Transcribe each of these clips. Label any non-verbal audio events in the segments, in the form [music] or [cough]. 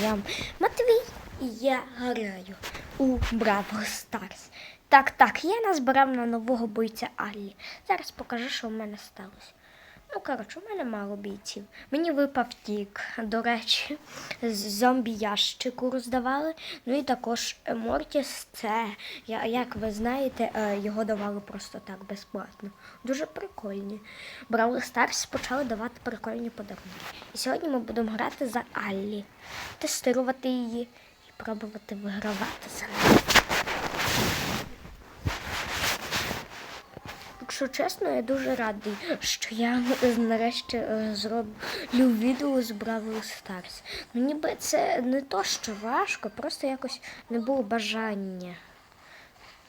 Я Матвій і я граю у Браво Старс. Так, так, я назбирав на нового бойця Аллі. Зараз покажу, що в мене сталося. Ну, коротше, у мене мало бійців. Мені випав тік, до речі, з зомбі ящику роздавали. Ну і також Мортіс, це, як ви знаєте, е, його давали просто так безплатно. Дуже прикольні. Бравл Старс почали давати прикольні подарунки. І сьогодні ми будемо грати за Аллі, тестувати її і пробувати вигравати за нею. Якщо чесно, я дуже радий, що я е, нарешті е, зроблю відео з Бравл Старс. Ну ніби це не то, що важко, просто якось не було бажання.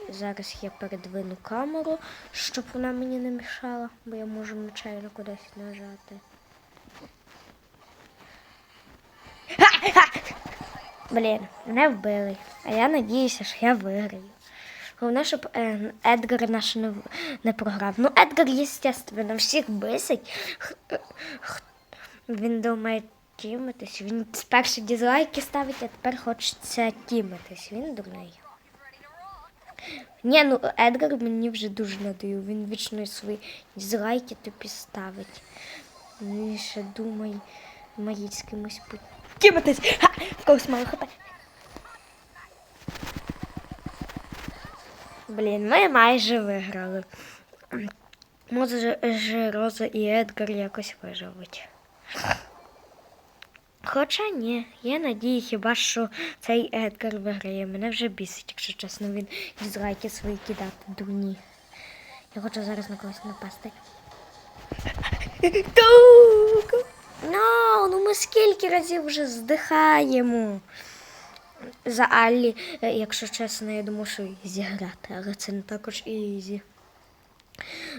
Зараз я передвину камеру, щоб вона мені не мішала, бо я можу нечайно кудись нажати. Блін, мене вбили. А я надіюся, що я виграю. Головне, щоб е, Едгар наш не, не програв. Ну, Едгар, естественно, всіх бисить. Е, Він думає тімитись. Він спершу дізлайки ставить, а тепер хочеться тімитись. Він дурний. Ні, ну Едгар мені вже дуже надоїв. Він вічно свої дізлайки тобі ставить. І ще думай, має з кимось потімитись. Ха! В когось мало хп. Блін, ми майже виграли. Може, Роза і Едгар якось виживуть. Хоча ні, я надію хіба що цей Едгар виграє. Мене вже бісить, якщо чесно, він дізлайки свої кидати дурні. Я хочу зараз на когось напасти. Ну, ну ми скільки разів вже здихаємо. За Аллі, е, якщо чесно, я думаю, що ізі грати, але це не також і ізі.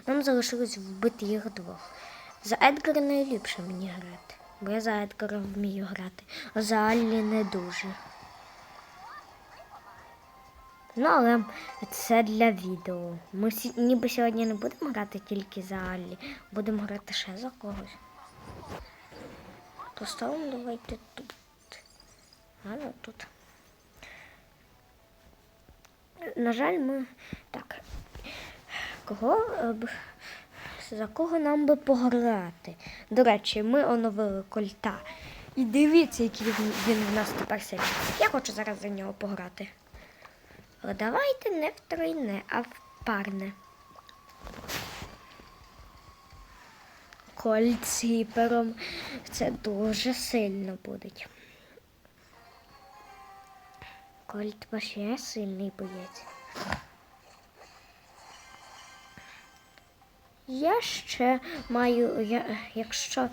Нам залишилось вбити їх двох. За Едгара найліпше мені грати, бо я за Едгара вмію грати, а за Аллі не дуже. Ну, але це для відео. Ми ніби сьогодні не будемо грати тільки за Аллі, будемо грати ще за когось. Поставимо давайте тут. А ну тут. На жаль, ми так. Кого е, б за кого нам би пограти? До речі, ми оновили кольта. І дивіться, який він, в нас тепер сильний. Я хочу зараз за нього пограти. Але давайте не в тройне, а в парне. З. Це дуже сильно буде. Кольт вообще сильний боєць. Я ще маю, я, якщо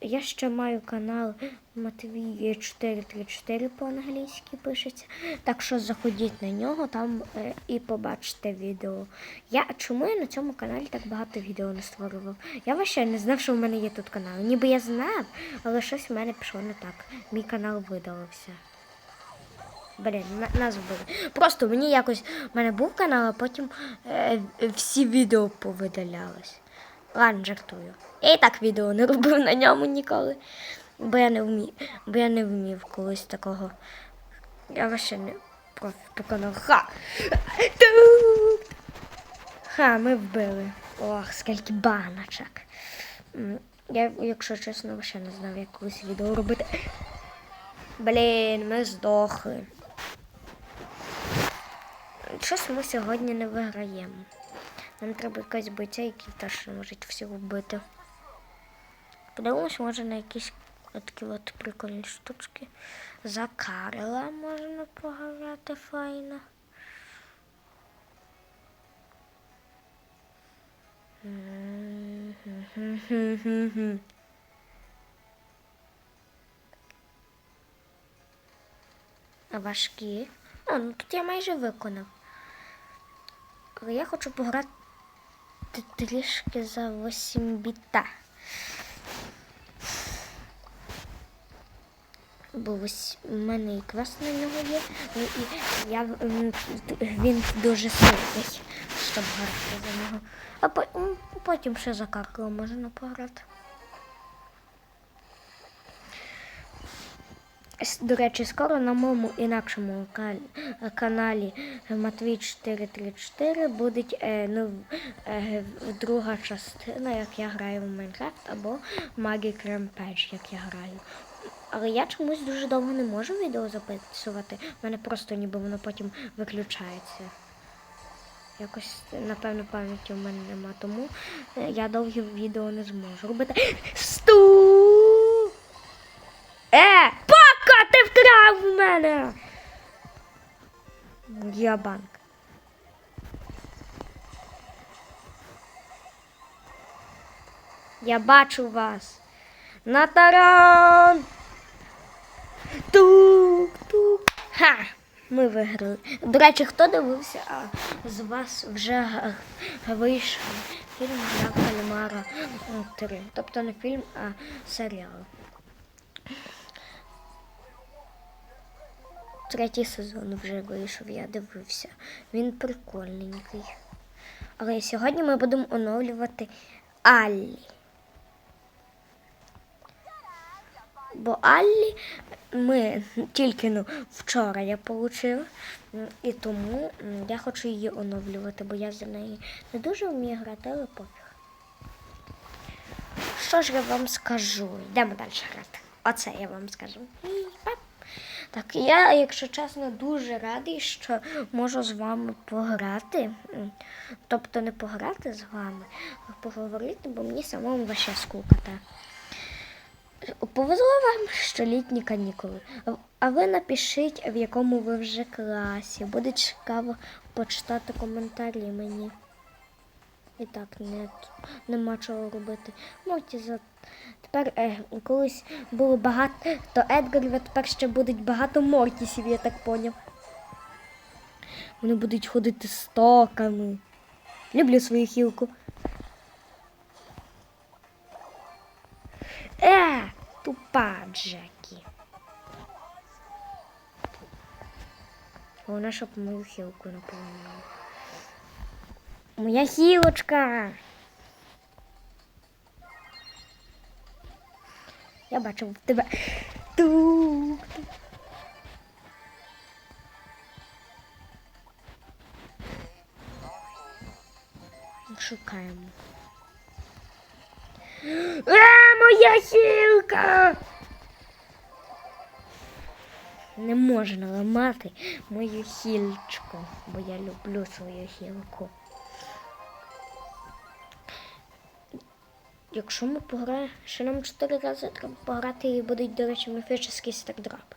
я ще маю канал Матвій 434 по-англійськи пишеться. Так що заходіть на нього там е, і побачите відео. Я чому я на цьому каналі так багато відео не створював? Я вообще не знав, що в мене є тут канал. Ніби я знав, але щось в мене пішло не так. Мій канал видалився. Блін, на- нас вбили. Просто мені якось в мене був канал, а потім е, всі відео повидалялись. Ладно, жартую. Я і так відео не робив на ньому ніколи. Бо я не вмів, бо я не вмів колись такого. Я вообще не профі по каналу. Ха! Ха, ми вбили. Ох, скільки баночок. Я, якщо чесно, вообще не знав, як колись відео робити. Блін, ми здохли. Щось ми сьогодні не виграємо. Нам треба якась бойця, який теж може всіх вбити. Подивимось, може на якісь такі от прикольні штучки. За Карла можна пограти файно. Важкі. О, ну тут я майже виконав. Я хочу пограти трішки за 8 біта. Бо ось у мене і квест на нього є, ну і я, він дуже сильний, щоб грати за нього. А потім ще за Каркова можна пограти. До речі, скоро на моєму інакшому каналі Матвій 434 буде ну, друга частина, як я граю в Майнкрафт, або Magic Rampage, як я граю. Але я чомусь дуже довго не можу відео записувати. У мене просто ніби воно потім виключається. Якось, напевно, пам'яті в мене нема, тому е, я довгі відео не зможу робити. Сту! Е! Мене! Я банк. Я бачу вас. На таран! Тук-тук. Ха! Ми виграли. До речі, хто дивився, а з вас вже вийшов фільм для Кальмара 3. Тобто не фільм, а серіал. Третій сезон вже вийшов, я дивився. Він прикольненький. Але сьогодні ми будемо оновлювати Аллі. Бо Аллі ми тільки ну, вчора я отримала, і тому я хочу її оновлювати, бо я за неї не дуже вмію грати, але пофіг. Що ж я вам скажу? Йдемо далі грати. Оце я вам скажу. І пап. Так, я, якщо чесно, дуже радий, що можу з вами пограти. Тобто не пограти з вами, а поговорити, бо мені самому ваше скуката. Повезло вам, що літні канікули. А ви напишіть, в якому ви вже класі. Буде цікаво почитати коментарі мені. І так, не, нема чого робити. Можете за... Тепер е, колись було багато Едгарів, а тепер ще будуть багато Мортісів, я так поняв. Вони будуть ходити стоками. Люблю свою хілку. Е, тупа Джекі. Вона щоб мою хілку наповнила. Моя хілочка. Я бачу в тебе. Тук. Шукаємо. А, моя хілка! Не можна ламати мою хільчку, бо я люблю свою хілку. Якщо ми пограємо, ще нам чотири рази треба пограти і будуть, до речі, міфічні стардропи.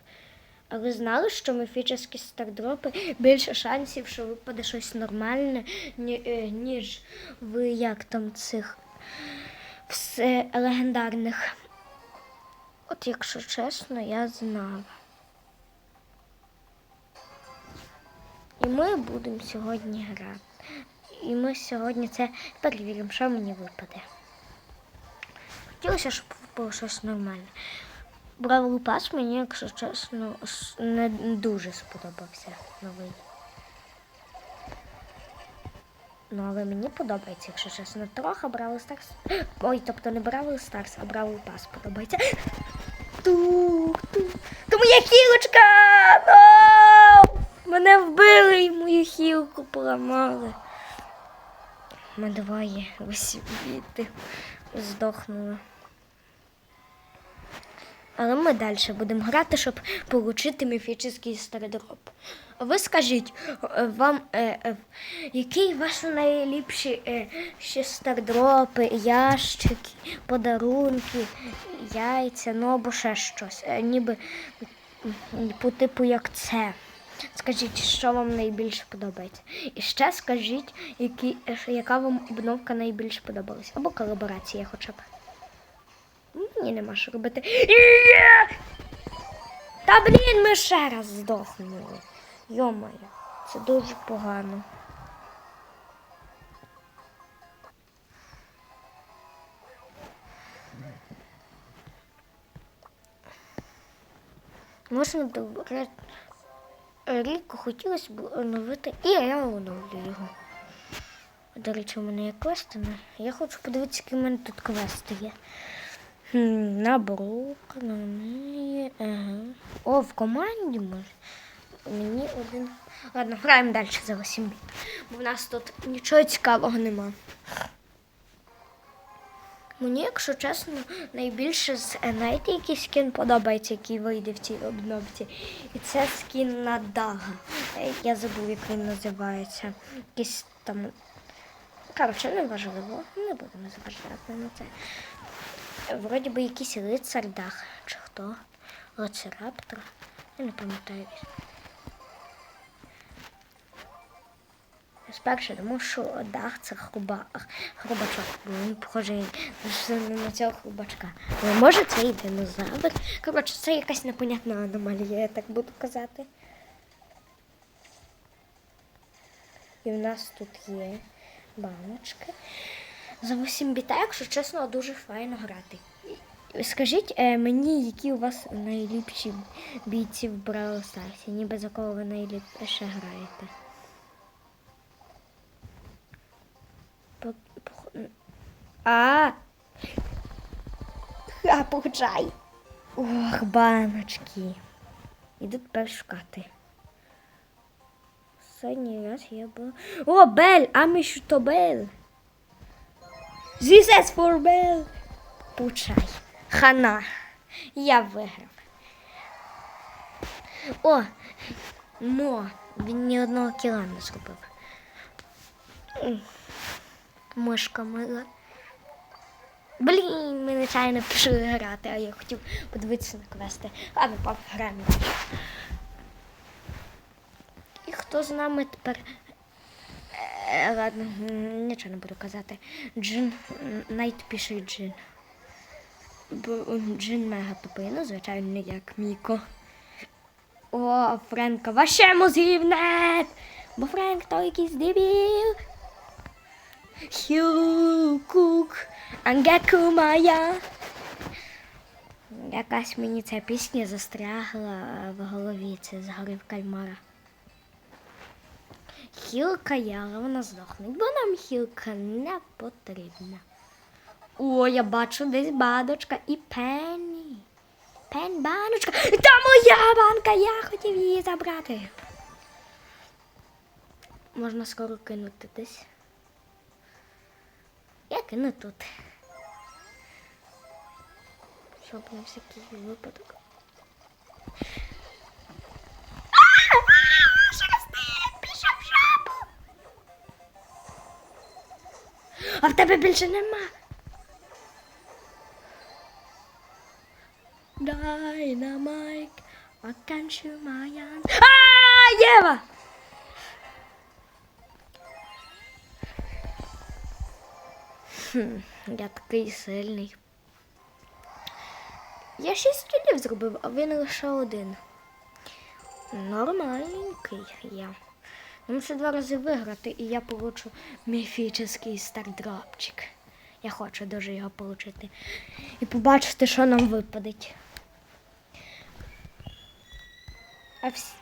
А ви знали, що міфічні стардропи більше шансів, що випаде щось нормальне, е, ніж в як там цих все легендарних. От якщо чесно, я знала. І ми будемо сьогодні грати. І ми сьогодні це перевіримо, що мені випаде. Хотілося, щоб було щось нормальне. Бравл Пас мені, якщо чесно, не дуже сподобався новий. Ну, але мені подобається, якщо чесно. Трохи Бравл Старс. [gasps] Ой, тобто не Бравл Старс, а Бравл Пас подобається. Тук, тук. То моя хілочка! Ноу! Мене вбили і мою хілку поламали. Ми двоє висвіти здохнули. Але ми далі будемо грати, щоб отримати міфічний стардроп. Ви скажіть, е, вам е, е, який ваші найліпші е, ще стардропи, ящики, подарунки, яйця, ну або ще щось. Е, ніби по типу як це. Скажіть, що вам найбільше подобається. І ще скажіть, які, яка вам обновка найбільше подобалась. Або колаборація хоча б. Мені нема що робити. Є! Та блін, ми ще раз здохнули. Йомаю, це дуже погано. Можна добре. Рідко хотілося б оновити, і я оновлю його. До речі, у мене є квести. Я хочу подивитися, які в мене тут квести є. Хм, Набор, на неї, ага. О, в команді може. Мені один. Ладно, граємо далі за 8 біт. Бо в нас тут нічого цікавого нема. Мені, якщо чесно, найбільше з знаєте, який скін подобається, який вийде в цій обновці. І це скін на Дага. Е, Я забув, як він називається. Якийсь там. Коротше, не важливо. Не будемо зважати на це. Вроді би якийсь лицар Даг. Чи хто? Лоцераптор. Я не пам'ятаю. Спершу думав, що дах це хруба, хрубачок, бо він похожий на цього хрубачка. Але може це і динозавр. Коротше, це якась непонятна аномалія, я так буду казати. І в нас тут є баночки. За 8 біта, якщо чесно, дуже файно грати. Скажіть е, мені, які у вас найліпші бійці в Brawl Stars? Ніби за кого ви найліпше граєте? А. А, погджай. Ох, баночки. Іду тепер шукати. Останній раз я була. О, Бель! А ми що то Бель? This is. Получай. Хана. Я виграв. О, Мо. Він ні одного кіла не зробив. Мишка мила. Блін, ми нечайно пішли грати, а я хотів подивитися на квести. Ладно, пап, граємо. І хто з нами тепер? Е, ладно, нічого не буду казати. Джин, навіть Джин. Бо Джин мега тупий, ну, звичайно, як Міко. О, Френка, ваше мозгів нет! Бо Френк то якийсь дебіл. Хью кук, ангеку моя. Якась мені ця пісня застрягла в голові. Це з гори в кальмара. Хілка я, але вона здохне, бо нам хілка не потрібна. О, я бачу десь баночка і пенні. Пен баночка. Та моя банка, я хотів її забрати. Можна скоро кинути десь. Я кину тут. Щоб на всякий випадок. А в тебе більше нема. Dynamite, I can shoot my hand. А, Єва! Хм, я такий сильний. Я шість кілів зробив, а він лише один. Нормальненький я. Нам ще два рази виграти, і я получу міфічний стардропчик. Я хочу дуже його отримати. І побачити, що нам випадеть. А всі...